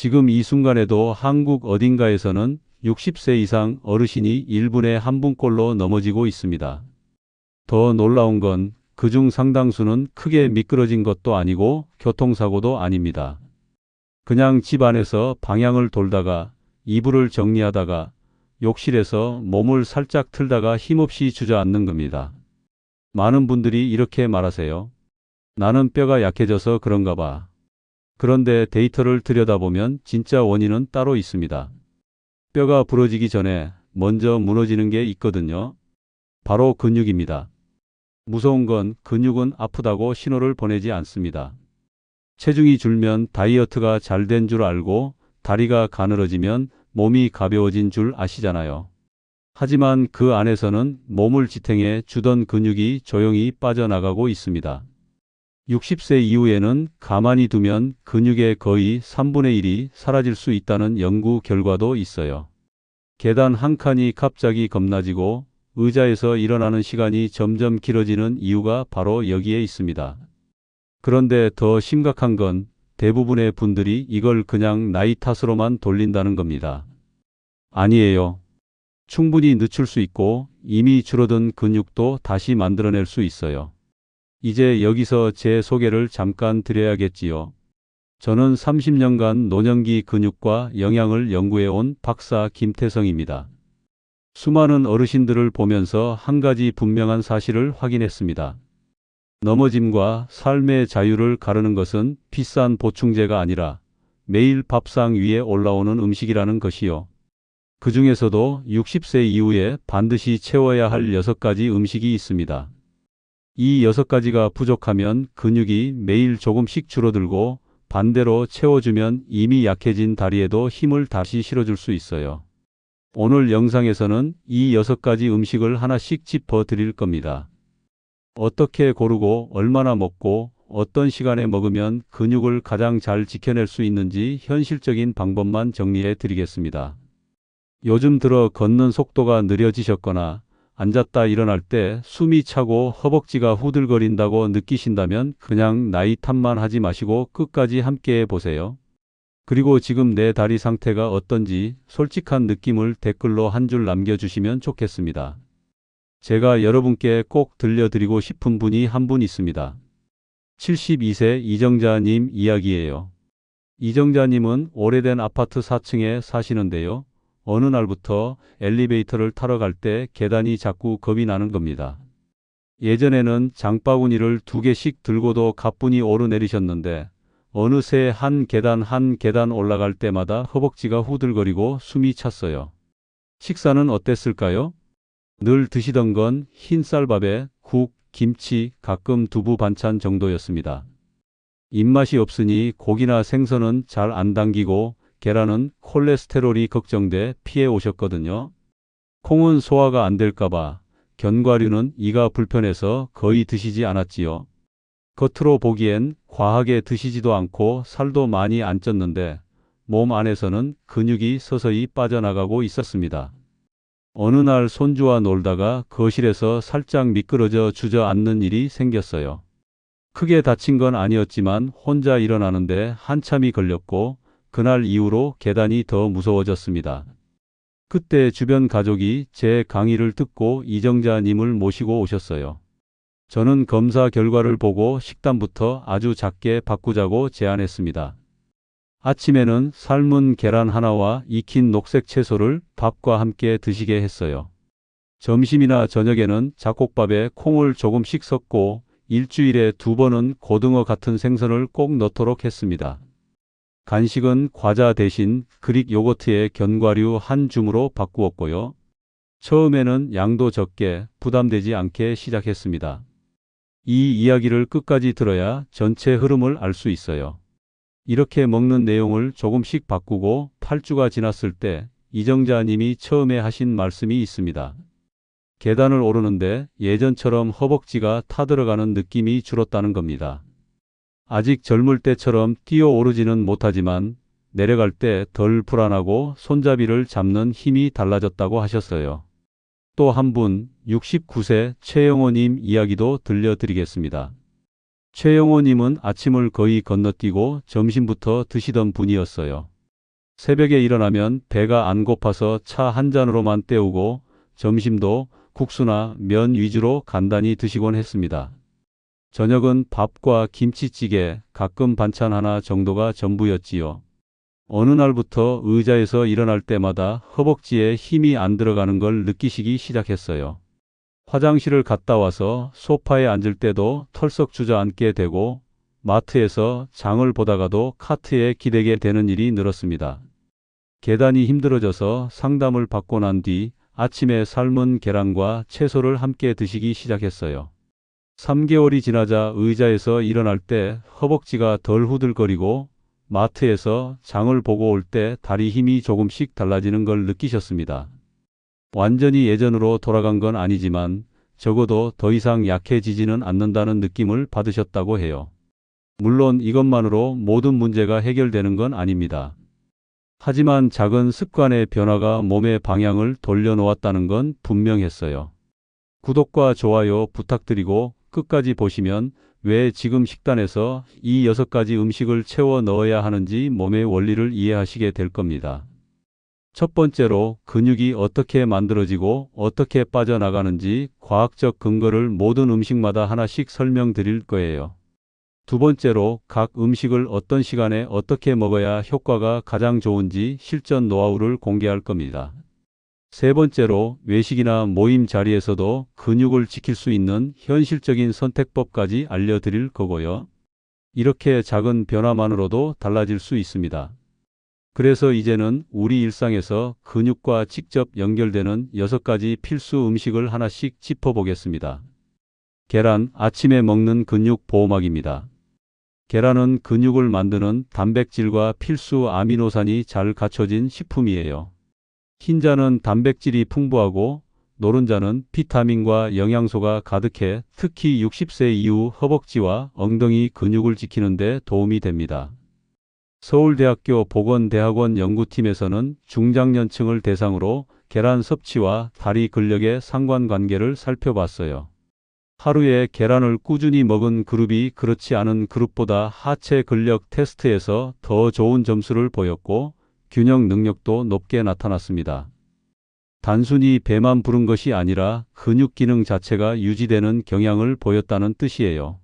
지금 이 순간에도 한국 어딘가에서는 60세 이상 어르신이 1분에 한 분꼴로 넘어지고 있습니다. 더 놀라운 건 그 중 상당수는 크게 미끄러진 것도 아니고 교통사고도 아닙니다. 그냥 집 안에서 방향을 돌다가 이불을 정리하다가 욕실에서 몸을 살짝 틀다가 힘없이 주저앉는 겁니다. 많은 분들이 이렇게 말하세요. 나는 뼈가 약해져서 그런가 봐. 그런데 데이터를 들여다보면 진짜 원인은 따로 있습니다. 뼈가 부러지기 전에 먼저 무너지는 게 있거든요. 바로 근육입니다. 무서운 건 근육은 아프다고 신호를 보내지 않습니다. 체중이 줄면 다이어트가 잘 된 줄 알고 다리가 가늘어지면 몸이 가벼워진 줄 아시잖아요. 하지만 그 안에서는 몸을 지탱해 주던 근육이 조용히 빠져나가고 있습니다. 60세 이후에는 가만히 두면 근육의 거의 3분의 1이 사라질 수 있다는 연구 결과도 있어요. 계단 한 칸이 갑자기 겁나지고 의자에서 일어나는 시간이 점점 길어지는 이유가 바로 여기에 있습니다. 그런데 더 심각한 건 대부분의 분들이 이걸 그냥 나이 탓으로만 돌린다는 겁니다. 아니에요. 충분히 늦출 수 있고 이미 줄어든 근육도 다시 만들어낼 수 있어요. 이제 여기서 제 소개를 잠깐 드려야겠지요. 저는 30년간 노년기 근육과 영양을 연구해온 박사 김태성입니다. 수많은 어르신들을 보면서 한 가지 분명한 사실을 확인했습니다. 넘어짐과 삶의 자유를 가르는 것은 비싼 보충제가 아니라 매일 밥상 위에 올라오는 음식이라는 것이요. 그 중에서도 60세 이후에 반드시 채워야 할 6가지 음식이 있습니다. 이 6가지가 부족하면 근육이 매일 조금씩 줄어들고 반대로 채워주면 이미 약해진 다리에도 힘을 다시 실어줄 수 있어요. 오늘 영상에서는 이 6가지 음식을 하나씩 짚어 드릴 겁니다. 어떻게 고르고 얼마나 먹고 어떤 시간에 먹으면 근육을 가장 잘 지켜낼 수 있는지 현실적인 방법만 정리해 드리겠습니다. 요즘 들어 걷는 속도가 느려지셨거나 앉았다 일어날 때 숨이 차고 허벅지가 후들거린다고 느끼신다면 그냥 나이 탓만 하지 마시고 끝까지 함께 해 보세요. 그리고 지금 내 다리 상태가 어떤지 솔직한 느낌을 댓글로 한 줄 남겨주시면 좋겠습니다. 제가 여러분께 꼭 들려드리고 싶은 분이 한 분 있습니다. 72세 이정자님 이야기예요. 이정자님은 오래된 아파트 4층에 사시는데요. 어느 날부터 엘리베이터를 타러 갈 때 계단이 자꾸 겁이 나는 겁니다. 예전에는 장바구니를 두 개씩 들고도 가뿐히 오르내리셨는데 어느새 한 계단 한 계단 올라갈 때마다 허벅지가 후들거리고 숨이 찼어요. 식사는 어땠을까요? 늘 드시던 건 흰 쌀밥에 국, 김치, 가끔 두부 반찬 정도였습니다. 입맛이 없으니 고기나 생선은 잘 안 당기고 계란은 콜레스테롤이 걱정돼 피해 오셨거든요. 콩은 소화가 안 될까봐 견과류는 이가 불편해서 거의 드시지 않았지요. 겉으로 보기엔 과하게 드시지도 않고 살도 많이 안 쪘는데 몸 안에서는 근육이 서서히 빠져나가고 있었습니다. 어느 날 손주와 놀다가 거실에서 살짝 미끄러져 주저앉는 일이 생겼어요. 크게 다친 건 아니었지만 혼자 일어나는데 한참이 걸렸고 그날 이후로 계단이 더 무서워졌습니다. 그때 주변 가족이 제 강의를 듣고 이정자님을 모시고 오셨어요. 저는 검사 결과를 보고 식단부터 아주 작게 바꾸자고 제안했습니다. 아침에는 삶은 계란 하나와 익힌 녹색 채소를 밥과 함께 드시게 했어요. 점심이나 저녁에는 잡곡밥에 콩을 조금씩 섞고 일주일에 두 번은 고등어 같은 생선을 꼭 넣도록 했습니다. 간식은 과자 대신 그릭 요거트에 견과류 한 줌으로 바꾸었고요. 처음에는 양도 적게 부담되지 않게 시작했습니다. 이 이야기를 끝까지 들어야 전체 흐름을 알 수 있어요. 이렇게 먹는 내용을 조금씩 바꾸고 8주가 지났을 때 이정자님이 처음에 하신 말씀이 있습니다. 계단을 오르는데 예전처럼 허벅지가 타들어가는 느낌이 줄었다는 겁니다. 아직 젊을 때처럼 뛰어오르지는 못하지만 내려갈 때 덜 불안하고 손잡이를 잡는 힘이 달라졌다고 하셨어요. 또 한 분, 69세 최영호님 이야기도 들려드리겠습니다. 최영호님은 아침을 거의 건너뛰고 점심부터 드시던 분이었어요. 새벽에 일어나면 배가 안 고파서 차 한 잔으로만 때우고 점심도 국수나 면 위주로 간단히 드시곤 했습니다. 저녁은 밥과 김치찌개, 가끔 반찬 하나 정도가 전부였지요. 어느 날부터 의자에서 일어날 때마다 허벅지에 힘이 안 들어가는 걸 느끼시기 시작했어요. 화장실을 갔다 와서 소파에 앉을 때도 털썩 주저앉게 되고 마트에서 장을 보다가도 카트에 기대게 되는 일이 늘었습니다. 계단이 힘들어져서 상담을 받고 난 뒤 아침에 삶은 계란과 채소를 함께 드시기 시작했어요. 3개월이 지나자 의자에서 일어날 때 허벅지가 덜 후들거리고 마트에서 장을 보고 올 때 다리 힘이 조금씩 달라지는 걸 느끼셨습니다. 완전히 예전으로 돌아간 건 아니지만 적어도 더 이상 약해지지는 않는다는 느낌을 받으셨다고 해요. 물론 이것만으로 모든 문제가 해결되는 건 아닙니다. 하지만 작은 습관의 변화가 몸의 방향을 돌려놓았다는 건 분명했어요. 구독과 좋아요 부탁드리고 끝까지 보시면 왜 지금 식단에서 이 여섯 가지 음식을 채워 넣어야 하는지 몸의 원리를 이해하시게 될 겁니다. 첫 번째로 근육이 어떻게 만들어지고 어떻게 빠져나가는지 과학적 근거를 모든 음식마다 하나씩 설명드릴 거예요. 두 번째로 각 음식을 어떤 시간에 어떻게 먹어야 효과가 가장 좋은지 실전 노하우를 공개할 겁니다. 세 번째로 외식이나 모임 자리에서도 근육을 지킬 수 있는 현실적인 선택법까지 알려드릴 거고요. 이렇게 작은 변화만으로도 달라질 수 있습니다. 그래서 이제는 우리 일상에서 근육과 직접 연결되는 여섯 가지 필수 음식을 하나씩 짚어보겠습니다. 계란, 아침에 먹는 근육 보호막입니다. 계란은 근육을 만드는 단백질과 필수 아미노산이 잘 갖춰진 식품이에요. 흰자는 단백질이 풍부하고 노른자는 비타민과 영양소가 가득해 특히 60세 이후 허벅지와 엉덩이 근육을 지키는 데 도움이 됩니다. 서울대학교 보건대학원 연구팀에서는 중장년층을 대상으로 계란 섭취와 다리 근력의 상관관계를 살펴봤어요. 하루에 계란을 꾸준히 먹은 그룹이 그렇지 않은 그룹보다 하체 근력 테스트에서 더 좋은 점수를 보였고 균형 능력도 높게 나타났습니다. 단순히 배만 부른 것이 아니라 근육 기능 자체가 유지되는 경향을 보였다는 뜻이에요.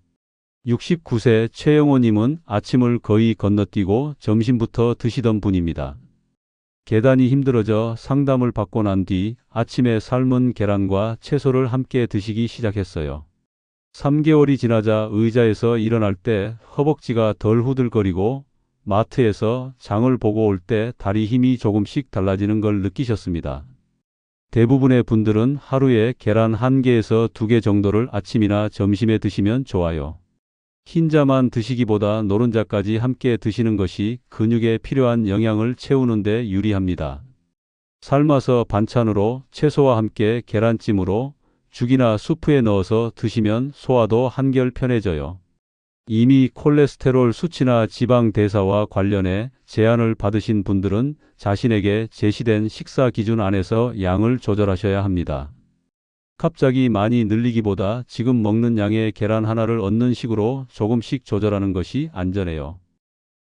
69세 최영호님은 아침을 거의 건너뛰고 점심부터 드시던 분입니다. 계단이 힘들어져 상담을 받고 난 뒤 아침에 삶은 계란과 채소를 함께 드시기 시작했어요. 3개월이 지나자 의자에서 일어날 때 허벅지가 덜 후들거리고 마트에서 장을 보고 올 때 다리 힘이 조금씩 달라지는 걸 느끼셨습니다. 대부분의 분들은 하루에 계란 한 개에서 두개 정도를 아침이나 점심에 드시면 좋아요. 흰자만 드시기보다 노른자까지 함께 드시는 것이 근육에 필요한 영양을 채우는데 유리합니다. 삶아서 반찬으로 채소와 함께 계란찜으로 죽이나 수프에 넣어서 드시면 소화도 한결 편해져요. 이미 콜레스테롤 수치나 지방 대사와 관련해 제안을 받으신 분들은 자신에게 제시된 식사 기준 안에서 양을 조절하셔야 합니다. 갑자기 많이 늘리기보다 지금 먹는 양의 계란 하나를 얻는 식으로 조금씩 조절하는 것이 안전해요.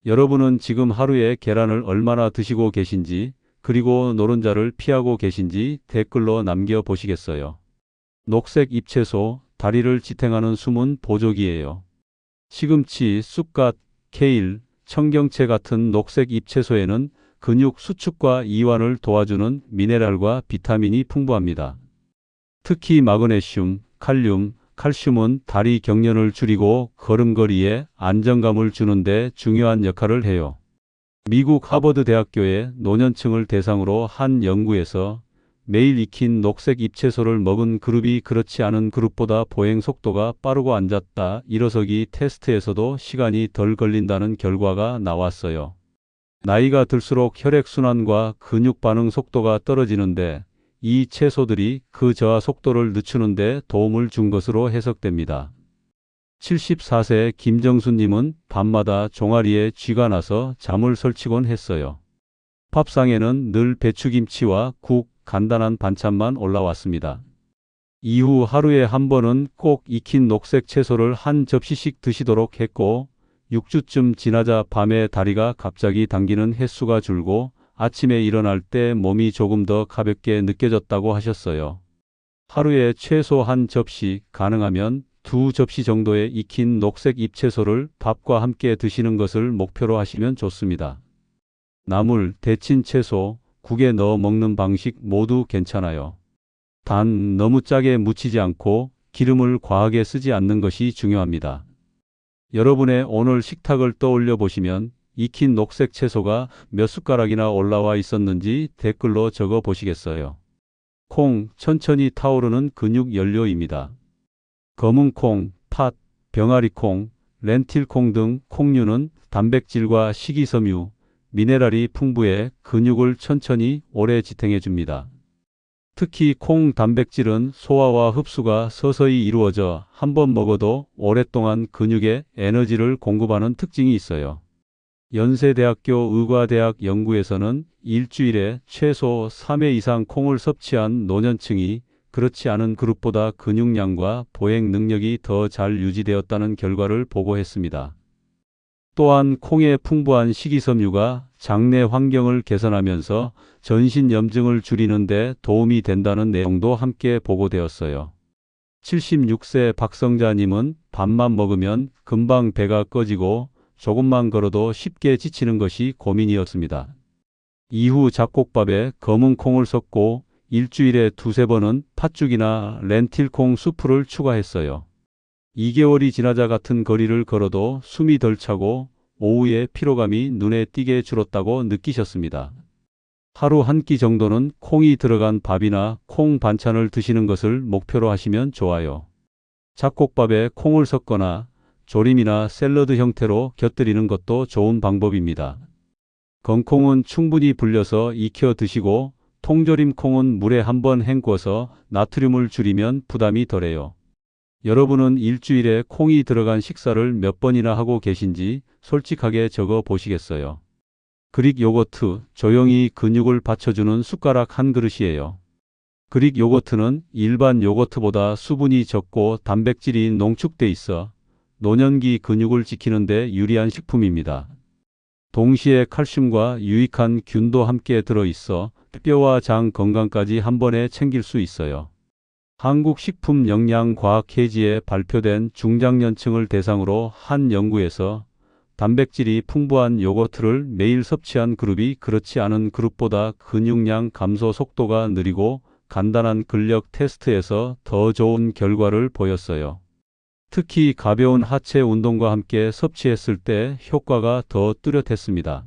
여러분은 지금 하루에 계란을 얼마나 드시고 계신지 그리고 노른자를 피하고 계신지 댓글로 남겨 보시겠어요. 녹색 잎채소, 다리를 지탱하는 숨은 보조기예요. 시금치, 쑥갓, 케일, 청경채 같은 녹색 잎채소에는 근육 수축과 이완을 도와주는 미네랄과 비타민이 풍부합니다. 특히 마그네슘, 칼륨, 칼슘은 다리 경련을 줄이고 걸음걸이에 안정감을 주는데 중요한 역할을 해요. 미국 하버드 대학교의 노년층을 대상으로 한 연구에서 매일 익힌 녹색 잎채소를 먹은 그룹이 그렇지 않은 그룹보다 보행 속도가 빠르고 앉았다 일어서기 테스트에서도 시간이 덜 걸린다는 결과가 나왔어요. 나이가 들수록 혈액순환과 근육 반응 속도가 떨어지는데 이 채소들이 그 저하 속도를 늦추는데 도움을 준 것으로 해석됩니다. 74세 김정수님은 밤마다 종아리에 쥐가 나서 잠을 설치곤 했어요. 밥상에는 늘 배추김치와 국, 간단한 반찬만 올라왔습니다. 이후 하루에 한 번은 꼭 익힌 녹색 채소를 한 접시씩 드시도록 했고 6주쯤 지나자 밤에 다리가 갑자기 당기는 횟수가 줄고 아침에 일어날 때 몸이 조금 더 가볍게 느껴졌다고 하셨어요. 하루에 최소 한 접시, 가능하면 두 접시 정도의 익힌 녹색 잎채소를 밥과 함께 드시는 것을 목표로 하시면 좋습니다. 나물, 데친 채소, 국에 넣어 먹는 방식 모두 괜찮아요. 단 너무 짜게 무치지 않고 기름을 과하게 쓰지 않는 것이 중요합니다. 여러분의 오늘 식탁을 떠올려 보시면 익힌 녹색 채소가 몇 숟가락이나 올라와 있었는지 댓글로 적어 보시겠어요. 콩, 천천히 타오르는 근육 연료입니다. 검은 콩, 팥, 병아리 콩, 렌틸 콩 등 콩류는 단백질과 식이섬유, 미네랄이 풍부해 근육을 천천히 오래 지탱해 줍니다. 특히 콩 단백질은 소화와 흡수가 서서히 이루어져 한 번 먹어도 오랫동안 근육에 에너지를 공급하는 특징이 있어요. 연세대학교 의과대학 연구에서는 일주일에 최소 3회 이상 콩을 섭취한 노년층이 그렇지 않은 그룹보다 근육량과 보행 능력이 더 잘 유지되었다는 결과를 보고했습니다. 또한 콩의 풍부한 식이섬유가 장내 환경을 개선하면서 전신 염증을 줄이는 데 도움이 된다는 내용도 함께 보고되었어요. 76세 박성자님은 밥만 먹으면 금방 배가 꺼지고 조금만 걸어도 쉽게 지치는 것이 고민이었습니다. 이후 잡곡밥에 검은 콩을 섞고 일주일에 두세 번은 팥죽이나 렌틸콩 수프를 추가했어요. 2개월이 지나자 같은 거리를 걸어도 숨이 덜 차고 오후에 피로감이 눈에 띄게 줄었다고 느끼셨습니다. 하루 한 끼 정도는 콩이 들어간 밥이나 콩 반찬을 드시는 것을 목표로 하시면 좋아요. 잡곡밥에 콩을 섞거나 조림이나 샐러드 형태로 곁들이는 것도 좋은 방법입니다. 건콩은 충분히 불려서 익혀 드시고 통조림 콩은 물에 한번 헹궈서 나트륨을 줄이면 부담이 덜해요. 여러분은 일주일에 콩이 들어간 식사를 몇 번이나 하고 계신지 솔직하게 적어 보시겠어요. 그릭 요거트, 조용히 근육을 받쳐주는 숟가락 한 그릇이에요. 그릭 요거트는 일반 요거트보다 수분이 적고 단백질이 농축돼 있어 노년기 근육을 지키는데 유리한 식품입니다. 동시에 칼슘과 유익한 균도 함께 들어있어 뼈와 장 건강까지 한 번에 챙길 수 있어요. 한국식품영양과학회지에 발표된 중장년층을 대상으로 한 연구에서 단백질이 풍부한 요거트를 매일 섭취한 그룹이 그렇지 않은 그룹보다 근육량 감소 속도가 느리고 간단한 근력 테스트에서 더 좋은 결과를 보였어요. 특히 가벼운 하체 운동과 함께 섭취했을 때 효과가 더 뚜렷했습니다.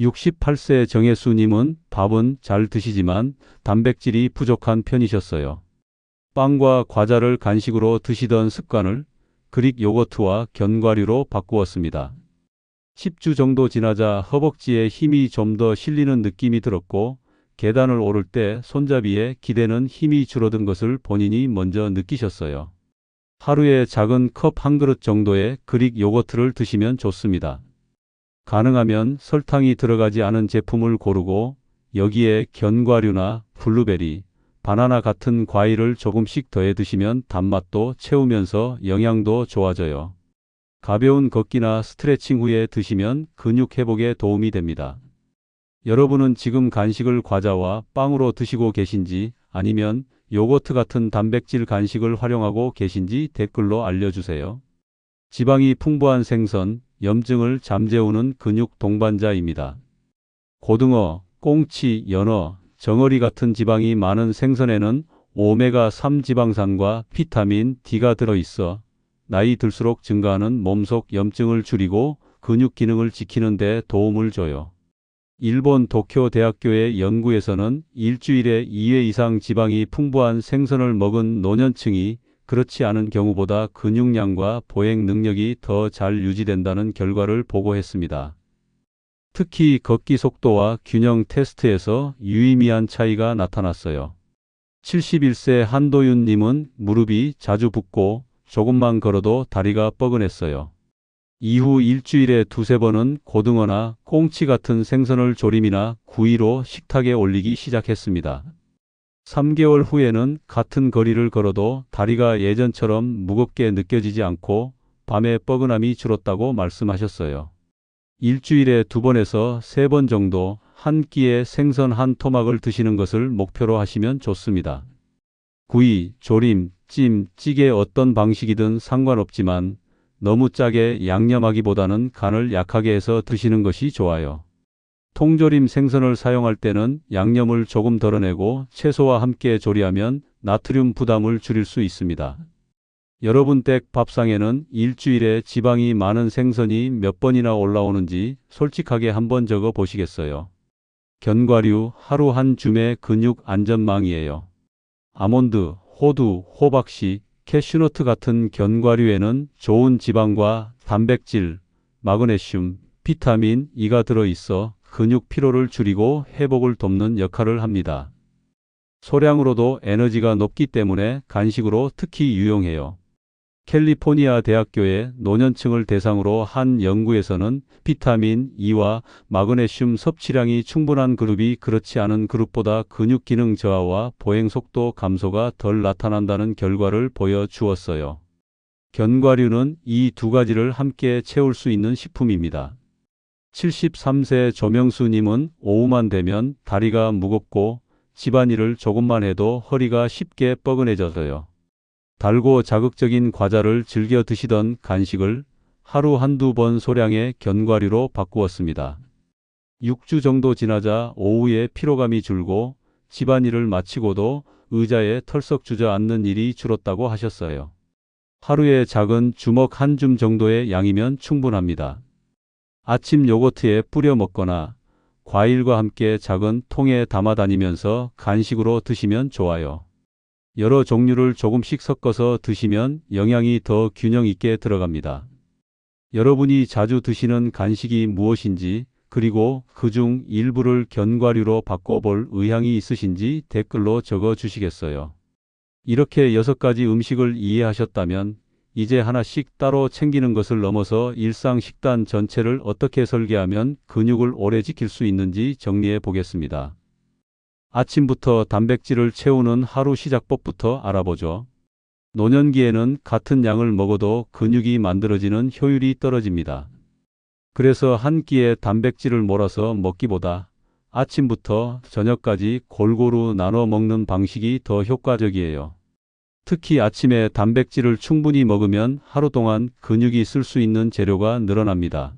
68세 정혜수님은 밥은 잘 드시지만 단백질이 부족한 편이셨어요. 빵과 과자를 간식으로 드시던 습관을 그릭 요거트와 견과류로 바꾸었습니다. 10주 정도 지나자 허벅지에 힘이 좀 더 실리는 느낌이 들었고 계단을 오를 때 손잡이에 기대는 힘이 줄어든 것을 본인이 먼저 느끼셨어요. 하루에 작은 컵 한 그릇 정도의 그릭 요거트를 드시면 좋습니다. 가능하면 설탕이 들어가지 않은 제품을 고르고 여기에 견과류나 블루베리, 바나나 같은 과일을 조금씩 더해 드시면 단맛도 채우면서 영양도 좋아져요. 가벼운 걷기나 스트레칭 후에 드시면 근육 회복에 도움이 됩니다. 여러분은 지금 간식을 과자와 빵으로 드시고 계신지 아니면 요거트 같은 단백질 간식을 활용하고 계신지 댓글로 알려주세요. 지방이 풍부한 생선, 염증을 잠재우는 근육 동반자입니다. 고등어, 꽁치, 연어, 정어리 같은 지방이 많은 생선에는 오메가3 지방산과 비타민 D가 들어있어 나이 들수록 증가하는 몸속 염증을 줄이고 근육 기능을 지키는 데 도움을 줘요. 일본 도쿄 대학교의 연구에서는 일주일에 2회 이상 지방이 풍부한 생선을 먹은 노년층이 그렇지 않은 경우보다 근육량과 보행 능력이 더 잘 유지된다는 결과를 보고했습니다. 특히 걷기 속도와 균형 테스트에서 유의미한 차이가 나타났어요. 71세 한도윤 님은 무릎이 자주 붓고 조금만 걸어도 다리가 뻐근했어요. 이후 일주일에 두세 번은 고등어나 꽁치 같은 생선을 조림이나 구이로 식탁에 올리기 시작했습니다. 3개월 후에는 같은 거리를 걸어도 다리가 예전처럼 무겁게 느껴지지 않고 밤에 뻐근함이 줄었다고 말씀하셨어요. 일주일에 두 번에서 세 번 정도 한 끼에 생선 한 토막을 드시는 것을 목표로 하시면 좋습니다. 구이, 조림, 찜, 찌개 어떤 방식이든 상관없지만 너무 짜게 양념하기보다는 간을 약하게 해서 드시는 것이 좋아요. 통조림 생선을 사용할 때는 양념을 조금 덜어내고 채소와 함께 조리하면 나트륨 부담을 줄일 수 있습니다. 여러분 댁 밥상에는 일주일에 지방이 많은 생선이 몇 번이나 올라오는지 솔직하게 한번 적어 보시겠어요. 견과류 하루 한 줌의 근육 안전망이에요. 아몬드, 호두, 호박씨, 캐슈너트 같은 견과류에는 좋은 지방과 단백질, 마그네슘, 비타민 E가 들어있어 근육 피로를 줄이고 회복을 돕는 역할을 합니다. 소량으로도 에너지가 높기 때문에 간식으로 특히 유용해요. 캘리포니아 대학교의 노년층을 대상으로 한 연구에서는 비타민 E와 마그네슘 섭취량이 충분한 그룹이 그렇지 않은 그룹보다 근육 기능 저하와 보행 속도 감소가 덜 나타난다는 결과를 보여주었어요. 견과류는 이 두 가지를 함께 채울 수 있는 식품입니다. 73세 조명수님은 오후만 되면 다리가 무겁고 집안일을 조금만 해도 허리가 쉽게 뻐근해져서요. 달고 자극적인 과자를 즐겨 드시던 간식을 하루 한두 번 소량의 견과류로 바꾸었습니다. 6주 정도 지나자 오후에 피로감이 줄고 집안일을 마치고도 의자에 털썩 주저앉는 일이 줄었다고 하셨어요. 하루에 작은 주먹 한 줌 정도의 양이면 충분합니다. 아침 요거트에 뿌려 먹거나 과일과 함께 작은 통에 담아 다니면서 간식으로 드시면 좋아요. 여러 종류를 조금씩 섞어서 드시면 영양이 더 균형 있게 들어갑니다. 여러분이 자주 드시는 간식이 무엇인지 그리고 그 중 일부를 견과류로 바꿔볼 의향이 있으신지 댓글로 적어 주시겠어요. 이렇게 여섯 가지 음식을 이해하셨다면 이제 하나씩 따로 챙기는 것을 넘어서 일상 식단 전체를 어떻게 설계하면 근육을 오래 지킬 수 있는지 정리해 보겠습니다. 아침부터 단백질을 채우는 하루 시작법부터 알아보죠. 노년기에는 같은 양을 먹어도 근육이 만들어지는 효율이 떨어집니다. 그래서 한 끼에 단백질을 몰아서 먹기보다 아침부터 저녁까지 골고루 나눠 먹는 방식이 더 효과적이에요. 특히 아침에 단백질을 충분히 먹으면 하루 동안 근육이 쓸 수 있는 재료가 늘어납니다.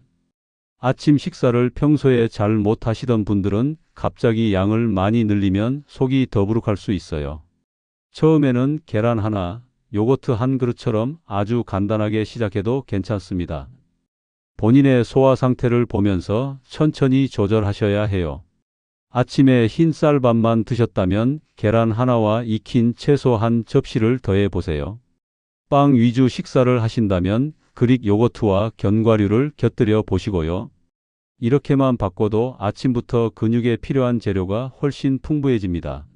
아침 식사를 평소에 잘 못하시던 분들은 갑자기 양을 많이 늘리면 속이 더부룩할 수 있어요. 처음에는 계란 하나, 요거트 한 그릇처럼 아주 간단하게 시작해도 괜찮습니다. 본인의 소화 상태를 보면서 천천히 조절하셔야 해요. 아침에 흰 쌀밥만 드셨다면 계란 하나와 익힌 채소 한 접시를 더해 보세요. 빵 위주 식사를 하신다면 그릭 요거트와 견과류를 곁들여 보시고요. 이렇게만 바꿔도 아침부터 근육에 필요한 재료가 훨씬 풍부해집니다.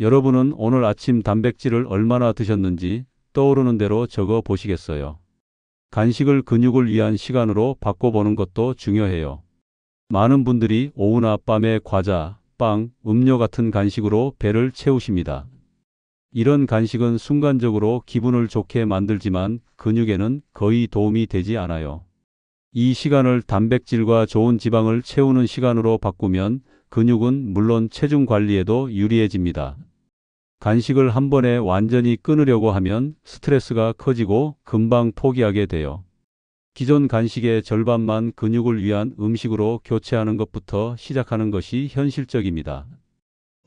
여러분은 오늘 아침 단백질을 얼마나 드셨는지 떠오르는 대로 적어 보시겠어요. 간식을 근육을 위한 시간으로 바꿔보는 것도 중요해요. 많은 분들이 오후나 밤에 과자, 빵, 음료 같은 간식으로 배를 채우십니다. 이런 간식은 순간적으로 기분을 좋게 만들지만 근육에는 거의 도움이 되지 않아요. 이 시간을 단백질과 좋은 지방을 채우는 시간으로 바꾸면 근육은 물론 체중 관리에도 유리해집니다. 간식을 한 번에 완전히 끊으려고 하면 스트레스가 커지고 금방 포기하게 돼요. 기존 간식의 절반만 근육을 위한 음식으로 교체하는 것부터 시작하는 것이 현실적입니다.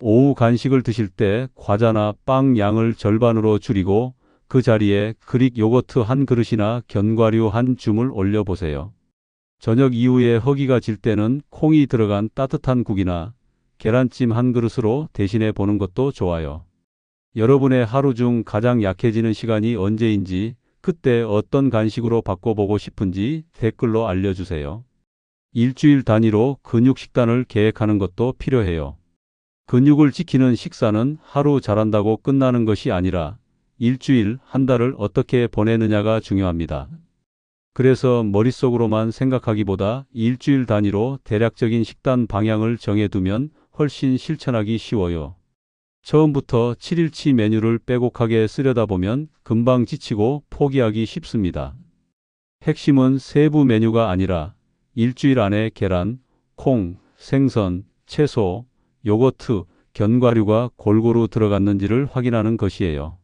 오후 간식을 드실 때 과자나 빵 양을 절반으로 줄이고 그 자리에 그릭 요거트 한 그릇이나 견과류 한 줌을 올려보세요. 저녁 이후에 허기가 질 때는 콩이 들어간 따뜻한 국이나 계란찜 한 그릇으로 대신해 보는 것도 좋아요. 여러분의 하루 중 가장 약해지는 시간이 언제인지 그때 어떤 간식으로 바꿔보고 싶은지 댓글로 알려주세요. 일주일 단위로 근육 식단을 계획하는 것도 필요해요. 근육을 지키는 식사는 하루 잘한다고 끝나는 것이 아니라 일주일, 한 달을 어떻게 보내느냐가 중요합니다. 그래서 머릿속으로만 생각하기보다 일주일 단위로 대략적인 식단 방향을 정해두면 훨씬 실천하기 쉬워요. 처음부터 7일치 메뉴를 빼곡하게 쓰려다 보면 금방 지치고 포기하기 쉽습니다. 핵심은 세부 메뉴가 아니라 일주일 안에 계란, 콩, 생선, 채소, 요거트, 견과류가 골고루 들어갔는지를 확인하는 것이에요.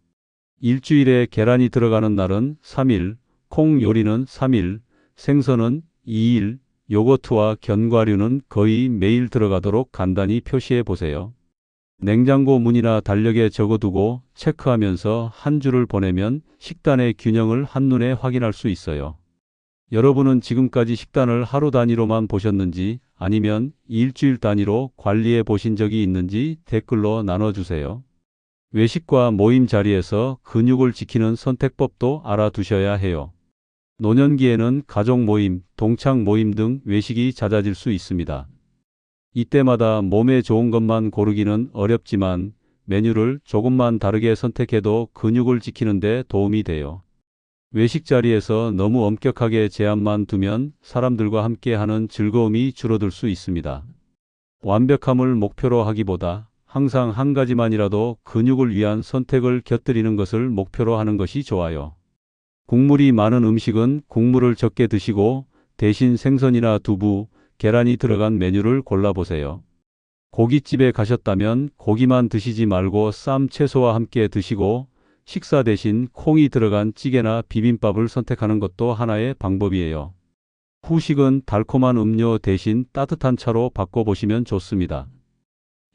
일주일에 계란이 들어가는 날은 3일, 콩 요리는 3일, 생선은 2일, 요거트와 견과류는 거의 매일 들어가도록 간단히 표시해 보세요. 냉장고 문이나 달력에 적어두고 체크하면서 한 주를 보내면 식단의 균형을 한눈에 확인할 수 있어요. 여러분은 지금까지 식단을 하루 단위로만 보셨는지 아니면 일주일 단위로 관리해 보신 적이 있는지 댓글로 나눠주세요. 외식과 모임 자리에서 근육을 지키는 선택법도 알아두셔야 해요. 노년기에는 가족 모임, 동창 모임 등 외식이 잦아질 수 있습니다. 이때마다 몸에 좋은 것만 고르기는 어렵지만 메뉴를 조금만 다르게 선택해도 근육을 지키는 데 도움이 돼요. 외식 자리에서 너무 엄격하게 제한만 두면 사람들과 함께 하는 즐거움이 줄어들 수 있습니다. 완벽함을 목표로 하기보다 항상 한 가지만이라도 근육을 위한 선택을 곁들이는 것을 목표로 하는 것이 좋아요. 국물이 많은 음식은 국물을 적게 드시고 대신 생선이나 두부, 계란이 들어간 메뉴를 골라보세요. 고깃집에 가셨다면 고기만 드시지 말고 쌈 채소와 함께 드시고 식사 대신 콩이 들어간 찌개나 비빔밥을 선택하는 것도 하나의 방법이에요. 후식은 달콤한 음료 대신 따뜻한 차로 바꿔보시면 좋습니다.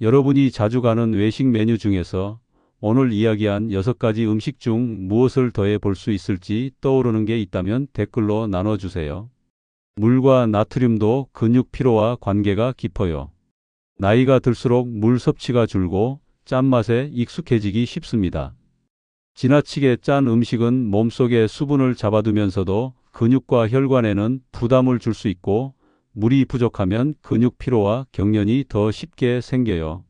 여러분이 자주 가는 외식 메뉴 중에서 오늘 이야기한 6가지 음식 중 무엇을 더해 볼 수 있을지 떠오르는 게 있다면 댓글로 나눠주세요. 물과 나트륨도 근육 피로와 관계가 깊어요. 나이가 들수록 물 섭취가 줄고 짠맛에 익숙해지기 쉽습니다. 지나치게 짠 음식은 몸속에 수분을 잡아두면서도 근육과 혈관에는 부담을 줄 수 있고 물이 부족하면 근육 피로와 경련이 더 쉽게 생겨요.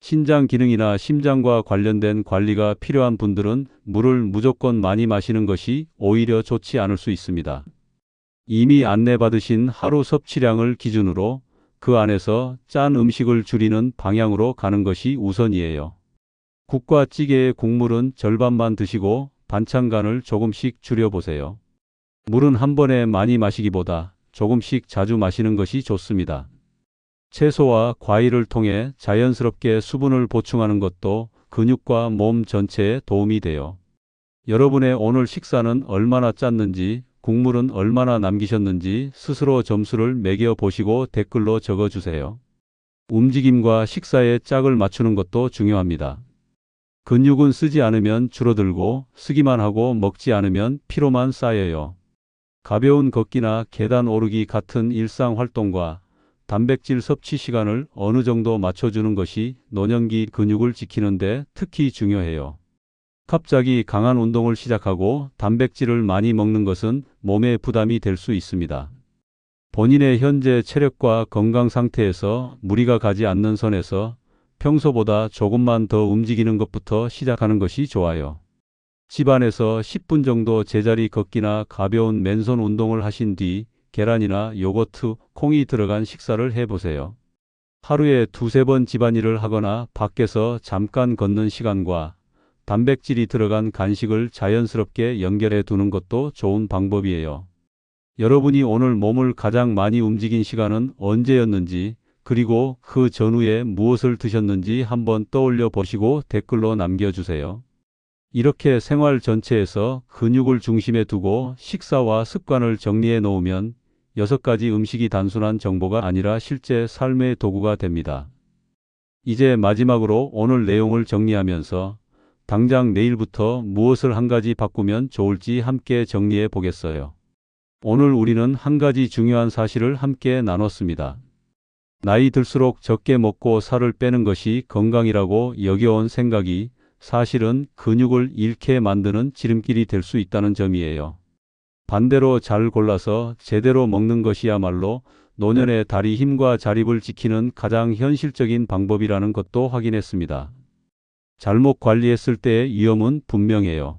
신장 기능이나 심장과 관련된 관리가 필요한 분들은 물을 무조건 많이 마시는 것이 오히려 좋지 않을 수 있습니다. 이미 안내받으신 하루 섭취량을 기준으로 그 안에서 짠 음식을 줄이는 방향으로 가는 것이 우선이에요. 국과 찌개의 국물은 절반만 드시고 반찬간을 조금씩 줄여보세요. 물은 한 번에 많이 마시기보다 조금씩 자주 마시는 것이 좋습니다. 채소와 과일을 통해 자연스럽게 수분을 보충하는 것도 근육과 몸 전체에 도움이 돼요. 여러분의 오늘 식사는 얼마나 짰는지, 국물은 얼마나 남기셨는지 스스로 점수를 매겨 보시고 댓글로 적어 주세요. 움직임과 식사의 짝을 맞추는 것도 중요합니다. 근육은 쓰지 않으면 줄어들고 쓰기만 하고 먹지 않으면 피로만 쌓여요. 가벼운 걷기나 계단 오르기 같은 일상 활동과 단백질 섭취 시간을 어느 정도 맞춰주는 것이 노년기 근육을 지키는데 특히 중요해요. 갑자기 강한 운동을 시작하고 단백질을 많이 먹는 것은 몸에 부담이 될 수 있습니다. 본인의 현재 체력과 건강 상태에서 무리가 가지 않는 선에서 평소보다 조금만 더 움직이는 것부터 시작하는 것이 좋아요. 집안에서 10분 정도 제자리 걷기나 가벼운 맨손 운동을 하신 뒤 계란이나 요거트, 콩이 들어간 식사를 해보세요. 하루에 두세 번 집안일을 하거나 밖에서 잠깐 걷는 시간과 단백질이 들어간 간식을 자연스럽게 연결해 두는 것도 좋은 방법이에요. 여러분이 오늘 몸을 가장 많이 움직인 시간은 언제였는지 그리고 그 전후에 무엇을 드셨는지 한번 떠올려 보시고 댓글로 남겨주세요. 이렇게 생활 전체에서 근육을 중심에 두고 식사와 습관을 정리해 놓으면 여섯 가지 음식이 단순한 정보가 아니라 실제 삶의 도구가 됩니다. 이제 마지막으로 오늘 내용을 정리하면서 당장 내일부터 무엇을 한 가지 바꾸면 좋을지 함께 정리해 보겠어요. 오늘 우리는 한 가지 중요한 사실을 함께 나눴습니다. 나이 들수록 적게 먹고 살을 빼는 것이 건강이라고 여겨온 생각이 사실은 근육을 잃게 만드는 지름길이 될 수 있다는 점이에요. 반대로 잘 골라서 제대로 먹는 것이야말로 노년의 다리 힘과 자립을 지키는 가장 현실적인 방법이라는 것도 확인했습니다. 잘못 관리했을 때의 위험은 분명해요.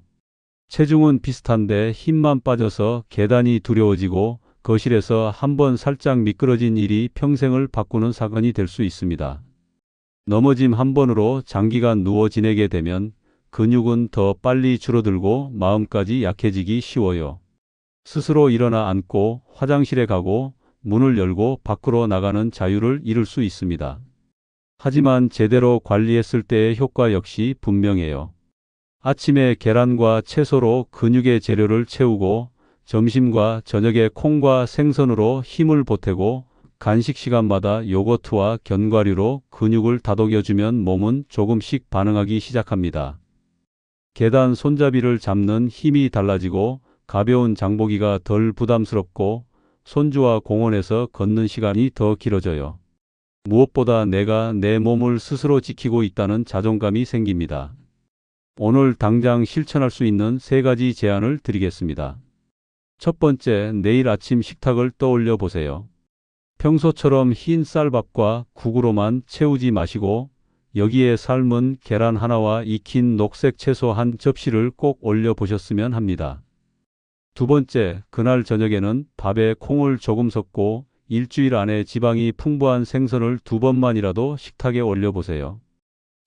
체중은 비슷한데 힘만 빠져서 계단이 두려워지고 거실에서 한번 살짝 미끄러진 일이 평생을 바꾸는 사건이 될 수 있습니다. 넘어짐 한 번으로 장기간 누워 지내게 되면 근육은 더 빨리 줄어들고 마음까지 약해지기 쉬워요. 스스로 일어나 앉고 화장실에 가고 문을 열고 밖으로 나가는 자유를 잃을 수 있습니다. 하지만 제대로 관리했을 때의 효과 역시 분명해요. 아침에 계란과 채소로 근육의 재료를 채우고 점심과 저녁에 콩과 생선으로 힘을 보태고 간식 시간마다 요거트와 견과류로 근육을 다독여주면 몸은 조금씩 반응하기 시작합니다. 계단 손잡이를 잡는 힘이 달라지고 가벼운 장보기가 덜 부담스럽고 손주와 공원에서 걷는 시간이 더 길어져요. 무엇보다 내가 내 몸을 스스로 지키고 있다는 자존감이 생깁니다. 오늘 당장 실천할 수 있는 세 가지 제안을 드리겠습니다. 첫 번째, 내일 아침 식탁을 떠올려 보세요. 평소처럼 흰 쌀밥과 국으로만 채우지 마시고 여기에 삶은 계란 하나와 익힌 녹색 채소 한 접시를 꼭 올려 보셨으면 합니다. 두 번째, 그날 저녁에는 밥에 콩을 조금 섞고 일주일 안에 지방이 풍부한 생선을 두 번만이라도 식탁에 올려 보세요.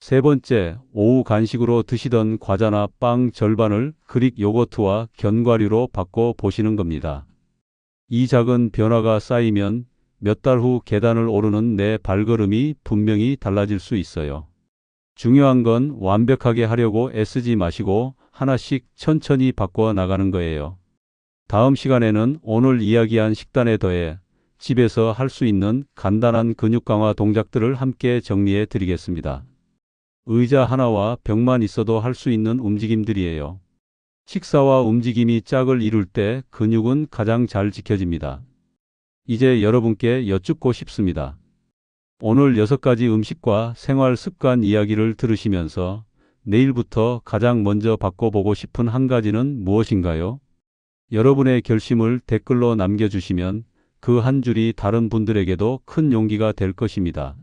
세 번째, 오후 간식으로 드시던 과자나 빵 절반을 그릭 요거트와 견과류로 바꿔 보시는 겁니다. 이 작은 변화가 쌓이면 몇 달 후 계단을 오르는 내 발걸음이 분명히 달라질 수 있어요. 중요한 건 완벽하게 하려고 애쓰지 마시고 하나씩 천천히 바꿔 나가는 거예요. 다음 시간에는 오늘 이야기한 식단에 더해 집에서 할 수 있는 간단한 근육 강화 동작들을 함께 정리해 드리겠습니다. 의자 하나와 벽만 있어도 할 수 있는 움직임들이에요. 식사와 움직임이 짝을 이룰 때 근육은 가장 잘 지켜집니다. 이제 여러분께 여쭙고 싶습니다. 오늘 여섯 가지 음식과 생활 습관 이야기를 들으시면서 내일부터 가장 먼저 바꿔보고 싶은 한 가지는 무엇인가요? 여러분의 결심을 댓글로 남겨주시면 그 한 줄이 다른 분들에게도 큰 용기가 될 것입니다.